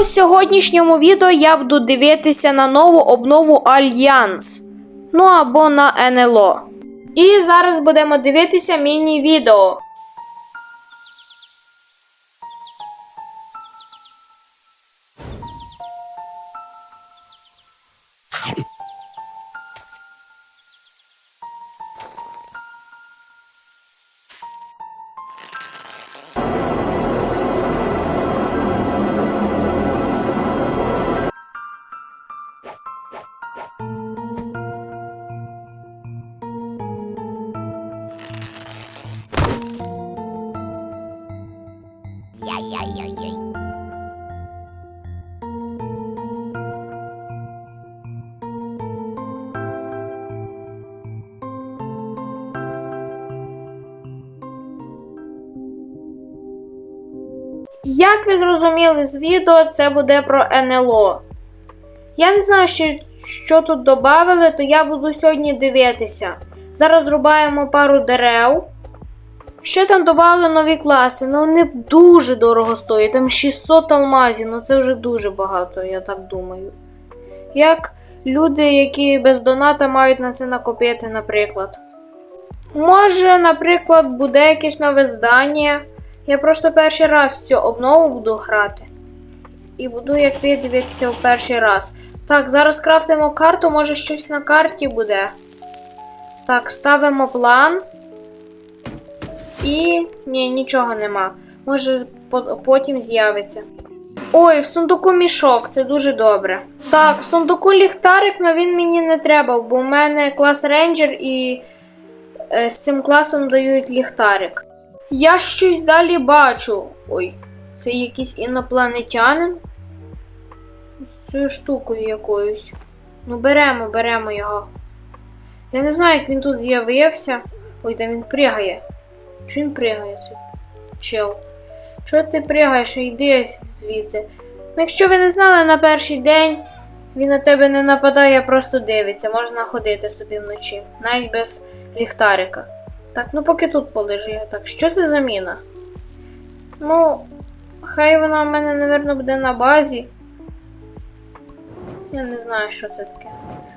У сьогоднішньому відео я буду дивитися на нову обнову Альянс. Ну або на НЛО. І зараз будемо дивитися міні-відео. Як ви зрозуміли з відео, це буде про НЛО. Я не знаю, що, що тут додали, то я буду сьогодні дивитися. Зараз зрубаємо пару дерев. Ще там додали нові класи, ну вони дуже дорого стоять. Там 600 алмазів, ну це вже дуже багато, я так думаю. Як люди, які без доната мають на це накопити, наприклад. Може, наприклад, буде якесь нове здання. Я просто перший раз цю обнову буду грати. І буду, як ви дивитися в перший раз. Так, зараз крафтимо карту, може щось на карті буде. Так, ставимо план. І. Ні, нічого нема. Може потім з'явиться. Ой, в сундуку мішок, це дуже добре. Так, в сундуку ліхтарик, але він мені не треба, бо в мене клас рейнджер і е, з цим класом дають ліхтарик. Я щось далі бачу. Ой, це якийсь інопланетянин? З цією штукою якоюсь. Ну, беремо, беремо його. Я не знаю, як він тут з'явився. Ой, там він пригає. Чи він пригає? Чел. Чого ти пригаєш? Йди звідси. Ну, якщо ви не знали на перший день, він на тебе не нападає, просто дивиться. Можна ходити собі вночі, навіть без ліхтарика. Так, ну поки тут полежи. Так, що це за міна? Ну, хай вона в мене, напевно, буде на базі. Я не знаю, що це таке.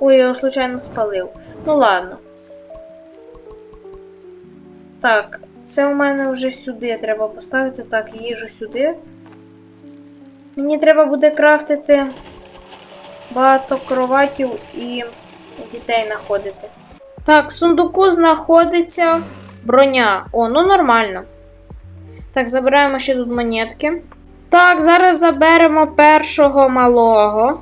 Ой, я його случайно спалив. Ну ладно. Так, це у мене вже сюди треба поставити. Так, їжу сюди. Мені треба буде крафтити багато кроватів і дітей знаходити. Так, в сундуку знаходиться броня. О, ну нормально. Так, забираємо ще тут монетки. Так, зараз заберемо першого малого.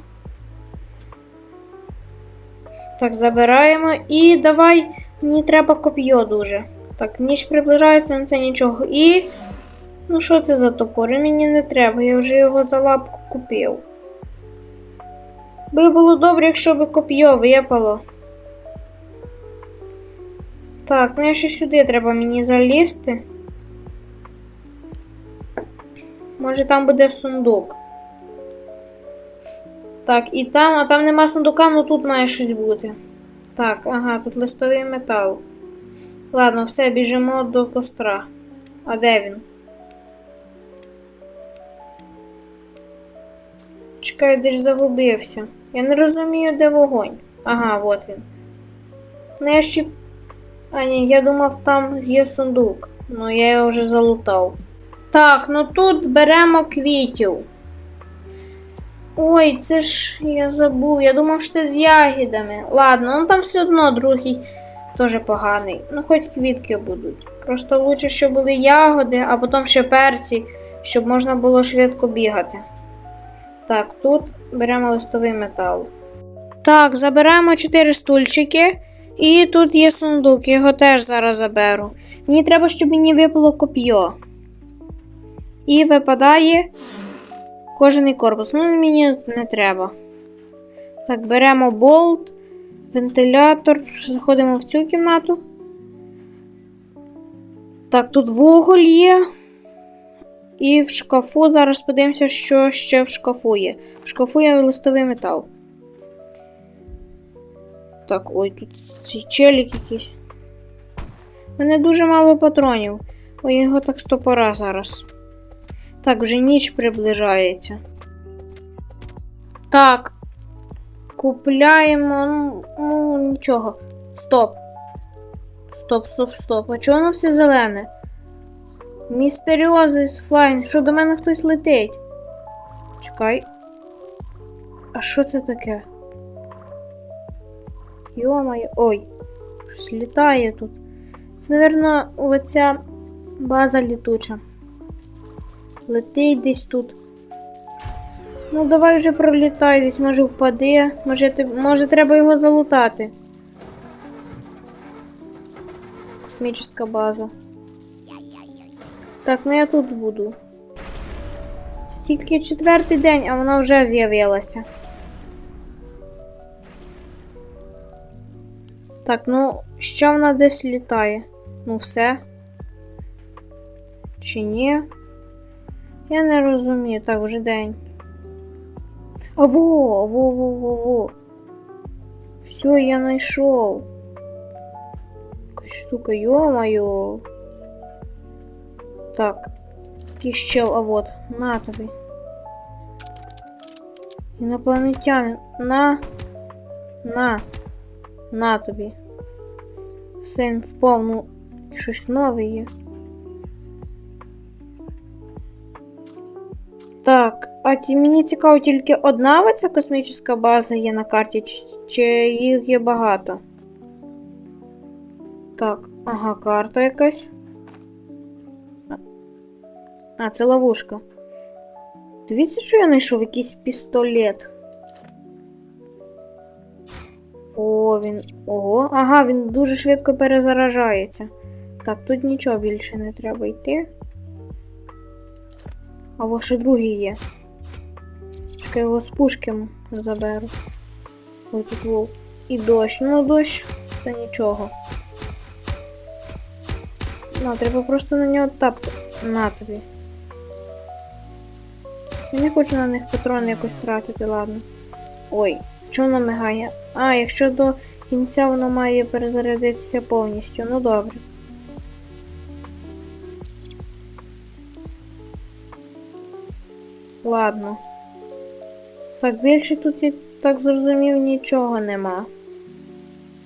Так, забираємо. І давай. Мені треба коп'є дуже. Так, ніч приближається, але це нічого. І. Ну, що це за топори? Мені не треба, я вже його за лапку купив. Би було добре, якщо б коп'є випало. Так, ну я ще сюди треба мені залізти. Може там буде сундук. Так, і там, а там нема сундука, ну тут має щось бути. Так, ага, тут листовий метал. Ладно, все, біжимо до костра. А де він? Чекай, де ж загубився. Я не розумію, де вогонь. Ага, от він. Ну я ще. А ні, я думав, там є сундук. Ну я його вже залутав. Так, ну тут беремо квітів. Ой, це ж я забув. Я думав, що це з ягідами. Ладно, ну там все одно другий теж поганий. Ну, хоч квітки будуть. Просто лучше, щоб були ягоди, а потім ще перці, щоб можна було швидко бігати. Так, тут беремо листовий метал. Так, забираємо 4 стульчики. І тут є сундук, його теж зараз заберу. Мені треба, щоб мені випало коп'є. І випадає кожен корпус. Ну, мені не треба. Так, беремо болт, вентилятор, заходимо в цю кімнату. Так, тут вуголь є. І в шкафу зараз подивимося, що ще в шкафу є. В шкафу є листовий метал. Так, ой, тут цей челік якийсь. У мене дуже мало патронів. Ой, його так стопора зараз. Так, вже ніч приближається. Так. Купляємо. Ну, ну нічого. Стоп. Стоп, стоп, стоп. А чого воно все зелене? Містеріозний флайн, що до мене хтось летить? Чекай. А що це таке? Йомає. Ой, щось літає тут. Це, напевно, оця база літуча. Летить десь тут. Ну, давай вже пролітай, десь може впаде. Може, може треба його залутати. Космічна база. Так, ну я тут буду. Це тільки четвертий день, а вона вже з'явилася. Так, ну, ще вона десь літає. Ну, все. Чи ні? Я не розумію. Так, вже день. А во, во, во, во. Все, я знайшов. Якась штука, йо-моє. Так. Піщел, а вот, на тобі. Інопланетянин, на. На. На тобі. Все він ну, щось нове є. Так, а мені цікаво, тільки одна оця космічна база є на карті, чи, чи їх є багато? Так, ага, карта якась. А, це ловушка. Дивіться, що я знайшов якийсь пістолет. О, він. Ого. Ага, він дуже швидко перезаражається. Так, тут нічого більше не треба йти. А во ще другий є. Чекай, його з пушки заберу. Ой, тут вов. І дощ. Ну, дощ це нічого. На, треба просто на нього тапати. На тобі. Я не хочу на них патрони якось тратити, ладно. Ой, чому воно мигає? А, якщо до кінця воно має перезарядитися повністю. Ну добре. Ладно. Так, більше тут, я так зрозумів, нічого нема.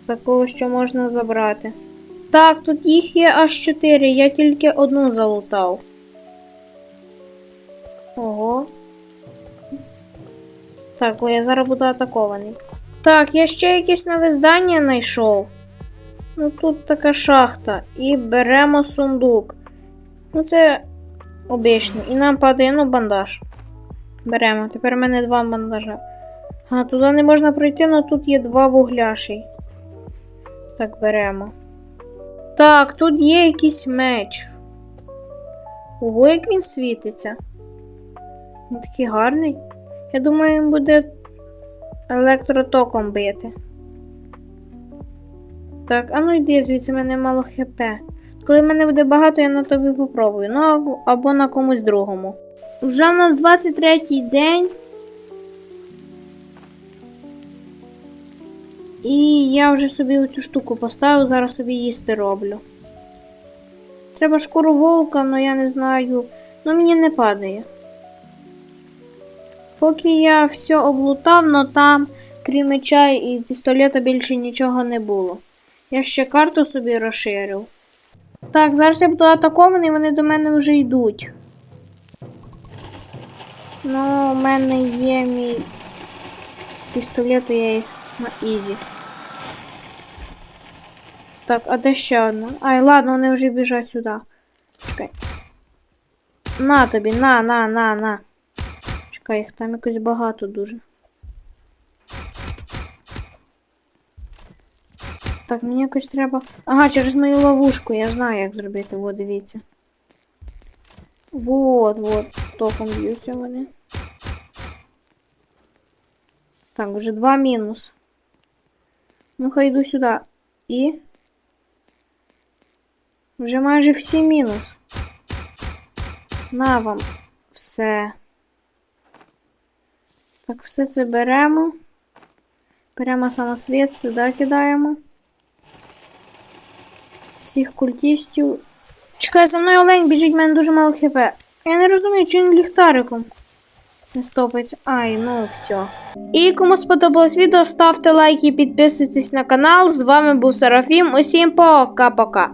Такого, що можна забрати. Так, тут їх є аж 4, я тільки одну залутав. Ого. Так, бо я зараз буду атакований. Так, я ще якесь нове здання знайшов. Ну тут така шахта. І беремо сундук. Ну це обичний. І нам падає ну, бандаж. Беремо. Тепер в мене два бандажа. А, туди не можна пройти, але тут є два вугляші. Так, беремо. Так, тут є якийсь меч. Ого, як він світиться. Він такий гарний. Я думаю, він буде електротоком бити. Так, а ну йди звідси, в мене мало хп. Коли мене буде багато, я на тобі попробую. Ну або, на комусь другому. Вже в нас 23-й день. І я вже собі оцю штуку поставив, зараз собі їсти роблю. Треба шкуру волка, але я не знаю. Ну мені не падає. Поки я все облутав, но там, крім меча і пістолета, більше нічого не було. Я ще карту собі розширив. Так, зараз я буду атакований, вони до мене вже йдуть. Ну, у мене є мій пістолет, і я їх на ізі. Так, а де ще одна? Ай, ладно, вони вже біжать сюди. Чекай. На тобі, на, на, на, на. Чекай, їх там якось багато дуже. Так, мені якось треба. Ага, через мою ловушку, я знаю, як зробити, во, дивіться. Вот, вот, током б'ються вони. Так, вже два мінус. Ну, хай йду сюди. І. Вже майже всі мінус. На вам все. Так, все це беремо. Беремо самосвіт, сюди кидаємо. Всіх культістів. Чекай, за мною олень біжить, в мене дуже мало хп. Я не розумію, чи він ліхтариком. Не стопиться. Ай, ну все. І кому сподобалось відео, ставте лайки і підписуйтесь на канал. З вами був Серафім. Усім пока-пока.